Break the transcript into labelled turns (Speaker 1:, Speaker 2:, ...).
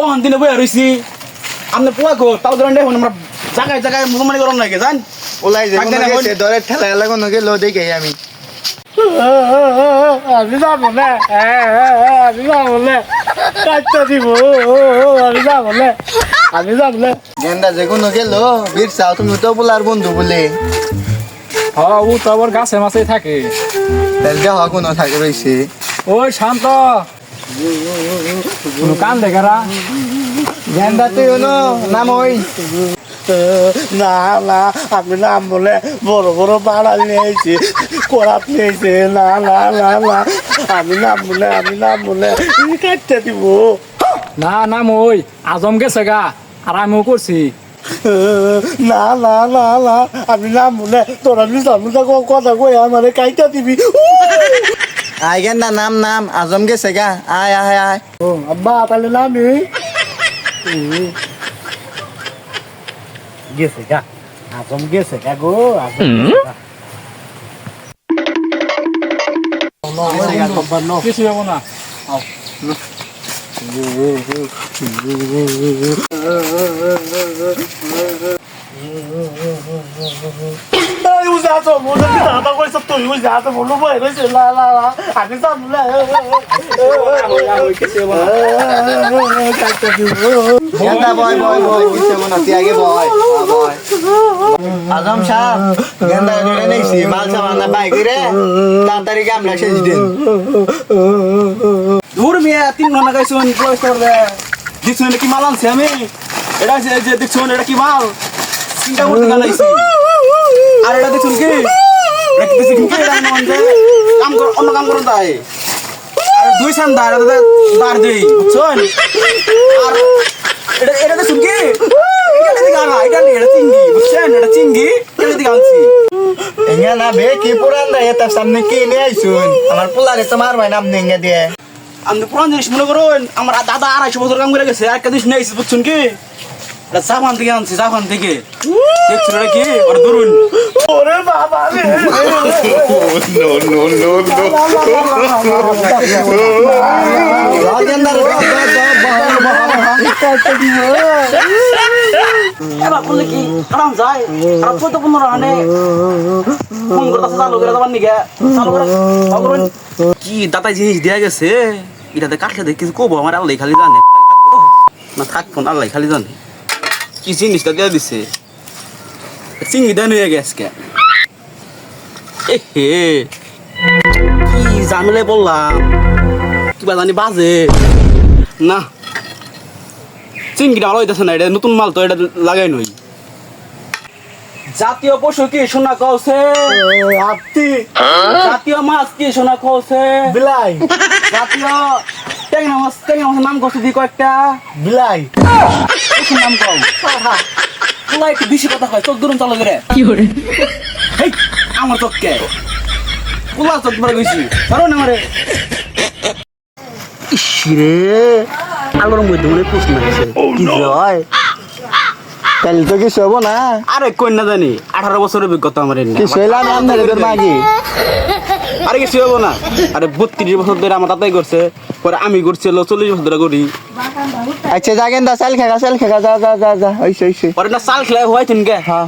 Speaker 1: ও দিনে বই রইছি। আপনি পোলা কো তাও ধরেন দেখুন আমরা জায়গায় জায়গায় মুসলমানি গরম লাগে জান?
Speaker 2: ওলাই যে দরের ঠেলা এলা কোনো গেলো দেখে আমি
Speaker 3: আমি। যাব না আমি যাব না কাটতে দিব আমি যাব না আমি যাব না
Speaker 2: গেন্দা যে কোনো গেলো বীর চাও তুমি তো বলার বন্ধু বলে।
Speaker 3: হ্যাঁ ও তো আবার গাছে মাছেই থাকে।
Speaker 2: তাহলে থাকে রয়েছে
Speaker 3: ওই শান্ত। কোনো কান দেখারা
Speaker 2: গেন্দা তুই হলো নাম ওই।
Speaker 3: না না আমি নাম বলে বড় বড় বাড়াল নিয়েছি করাত নিয়েছে। না না না না আমি নাম বলে আমি নাম বলে কাটতে দিব। না না ওই আজম গেছে গা আর আমিও করছি। না না না না আমি নাম বলে তোরা মিশা মিশা কথা কই আমার কাইটা দিবি।
Speaker 2: আয় গেন্দা নাম নাম আজম গেছে গা। আয় আয় আয়।
Speaker 3: ও আব্বা তাহলে নামি। গেছে গা আজম গেছে গা গো আজম। কিছু যাব না usa tua mão, não vai, não sei lá, lá, lá, a gente tá mulher.
Speaker 2: গেন্দা বয় বয় বয় কিসে মনে তুই আগে বয় আ, বয় আজম সাহ গেন্দা রেড়ে নেইছি মাল সামান বাইক রে তাড়াতাড়ি গামলা শেষ দিন
Speaker 1: দূর মিয়া তিন ঘণ্টা গাইছুন প্রবেশ দেখছুন এটা কি মাল আনছি আমি এটা যে দেখছুন এটা কি মাল চিন্তা করতে গেলাইছি আর এটা দেখছুন কি এটা কি দেখছুন কি এটা যে কাম কর অন্য কাম করুন তাই। আর দুই সান দাঁড় এটা দাঁড় দেই বুঝছুন? আর এটা এটা দেখছুন কি এটা দিকে আনা এটা নিয়ে এটা চিঙ্গি বুঝছেন? এটা চিঙ্গি এটা দিকে আনছি
Speaker 2: এঙ্গা না বে কি পুরান দা এটার সামনে কি নিয়ে আইছুন? আমার পোলারে তো মারবাই নাম নেঙ্গা দিয়ে।
Speaker 1: আমি পুরান জিনিস মনে করুন আমার দাদা আড়াইশো বছর কাম করে গেছে আর একটা জিনিস নিয়ে বুঝছেন কি? এটা জাপান থেকে আনছি জাপান থেকে। দেখছেন এটা কি? ওটা ধরুন।
Speaker 3: ওরে বাবা রে!
Speaker 2: গেন্দা রে
Speaker 1: এবার বললে কি? আরাম যায়। আর কত পনেরো আনে ফোন করতে চালু করে তোমার নিকে। চালু করে কি দাতা জিনিস দেয়া গেছে? এটাতে কাটলে দেখে কিছু কবো আমার আল্লাহ খালি জানে। না থাকব আল্লাহ খালি জানে। কি জিনিসটা দেয়া দিছে। চিংড়ি দেন হয়ে গেছে কে? হে কি জানলে বললাম? কিবা জানি বাজে। না। চিংড়িটা ভালো হইতেছে না এটা নতুন মাল তো এটা লাগাই নই। জাতীয় পশু কি সোনা কৌছে
Speaker 3: আপনি
Speaker 1: জাতীয় মাছ কি সোনা কৌছে
Speaker 3: বিলাই।
Speaker 1: জাতীয় মাছ মাছের নাম কৌছে দি কয়েকটা।
Speaker 3: বিলাই।
Speaker 1: কৌছে নাম কও? পোলা একটু বেশি কথা কয় চোখ দূরন চালু করে? হেই, আমার চোখকে। পোলা চোখ পরে গেছি কারণ আমারে। ইসরে আলোর মধ্যে মনে প্রশ্ন আছে। কি হয়?
Speaker 2: তাহলে তো কিছু হব না।
Speaker 1: আরে কই না জানি আঠারো বছরের অভিজ্ঞতা আমার।
Speaker 2: কিছু হইলাম আপনার
Speaker 1: আরে কিছু হব না। আরে বত্রিশ বছর ধরে আমার দাদাই করছে। পরে আমি করছি হলো চল্লিশ বছর করি।
Speaker 2: আচ্ছা যা দা চাল খেগা চাল খেগা যা যা যা যা ওইসে ওইসে
Speaker 1: পরে না চাল খেলে হয় তিনকে
Speaker 2: হ্যাঁ।